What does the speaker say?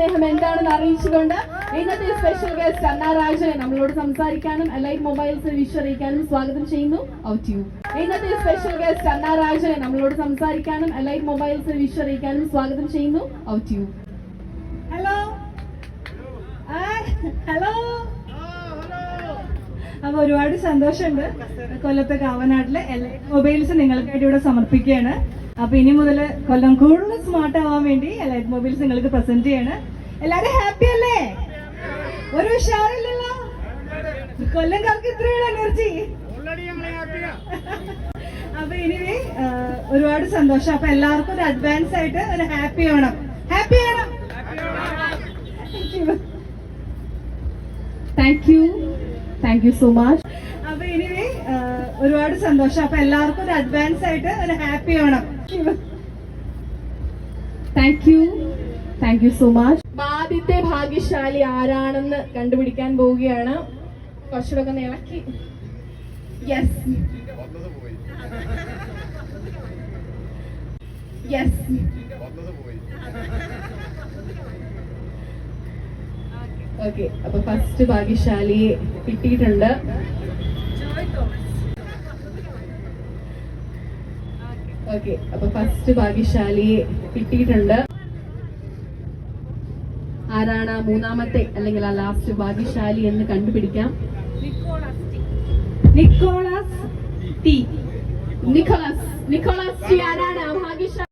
സ്നേഹം എന്താണെന്ന് അറിയിച്ചുകൊണ്ട് ഇന്നത്തെ സ്പെഷ്യൽ ഗസ്റ്റ് അന്ന രാജനെ നമ്മളോട് സംസാരിക്കാനും എലൈറ്റ് മൊബൈൽസ് വിഷ് അറിയിക്കാനും സ്വാഗതം ചെയ്യുന്നു. യു ഇന്നത്തെ സ്പെഷ്യൽ ഗസ്റ്റ് അന്ന രാജനെ നമ്മളോട് സംസാരിക്കാനും എലൈറ്റ് മൊബൈൽസ് വിഷ് അറിയിക്കാനും സ്വാഗതം ചെയ്യുന്നു. ഔട്ട് യു ഹലോ ഹലോ അപ്പൊ ഒരുപാട് സന്തോഷമുണ്ട്. കൊല്ലത്തെ കാവനാട്ടിലെ മൊബൈൽസ് നിങ്ങൾക്കായിട്ട് ഇവിടെ സമർപ്പിക്കുകയാണ്. അപ്പൊ ഇനി മുതൽ കൊല്ലം കൂടുതൽ സ്മാർട്ട് ആവാൻ വേണ്ടി ലൈറ്റ് മൊബൈൽസ് നിങ്ങൾക്ക് പ്രസന്റ് ചെയ്യാണ്. എല്ലാരും ഹാപ്പി അല്ലേ? ഒരു ഉഷാറില്ലല്ലോ? കൊല്ലംകാർക്ക് ഇത്രയുള്ള എനർജി അപ്പൊ ഇനി ഒരുപാട് സന്തോഷം. അപ്പൊ എല്ലാവർക്കും ഒരു അഡ്വാൻസ് ആയിട്ട് ഒരു ഹാപ്പി ആവണം. ഹാപ്പി ആവണം. Thank you thank you so much അപ്പൊ ഇനി ഒരുപാട് സന്തോഷം. അപ്പൊ എല്ലാവർക്കും ഒരു അഡ്വാൻസ് ആയിട്ട് ഒരു happy Onam thank you thank you so much ആദ്യത്തെ ഭാഗ്യശാലി ആരാണെന്ന് കണ്ടുപിടിക്കാൻ പോവുകയാണ്. കുറച്ചുകൂടെ ഒന്ന് ഇളക്കി. യെസ് യെസ് ഓക്കെ അപ്പൊ ഫസ്റ്റ് ഭാഗ്യശാലിയെ കിട്ടിയിട്ടുണ്ട്. ഓക്കെ അപ്പൊ ഫസ്റ്റ് ഭാഗ്യശാലിയെ കിട്ടിയിട്ടുണ്ട്. ആരാണ് മൂന്നാമത്തെ അല്ലെങ്കിൽ ആ ലാസ്റ്റ് ഭാഗ്യശാലി എന്ന് കണ്ടുപിടിക്കാം. Nicholas T. Nicholas Nicholas T ആരാണ് ഭാഗ്യശാലി?